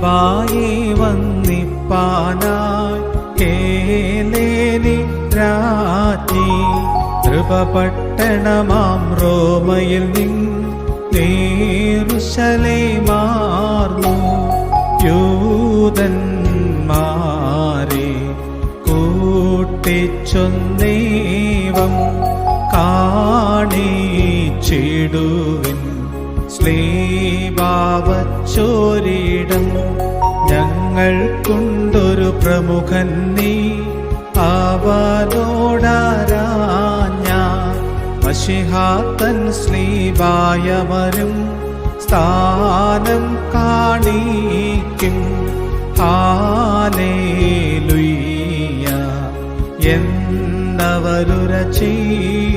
സ്ലീബായെ വന്നിപ്പാനായി ഹേലേനി രാജ്ഞി കൃപപട്ടണമാം റോമയിൽ നിന്നേറുശലേമാർന്നു യൂതന്മാരെ കൂട്ടിച്ചൊന്നേവം കാണിച്ചിടുവിൻ. ശ്ലീഭാവച്ചോരിടം ഞങ്ങൾ കൊണ്ടൊരു പ്രമുഖൻ നീ. അവനോടാരാഞ്ഞ മഷിഹാത്തൻ ശ്ലീബായമരും സ്ഥാനം കാണിക്കും. ഹാലേലുയ്യ എന്നവരുര ചെയ്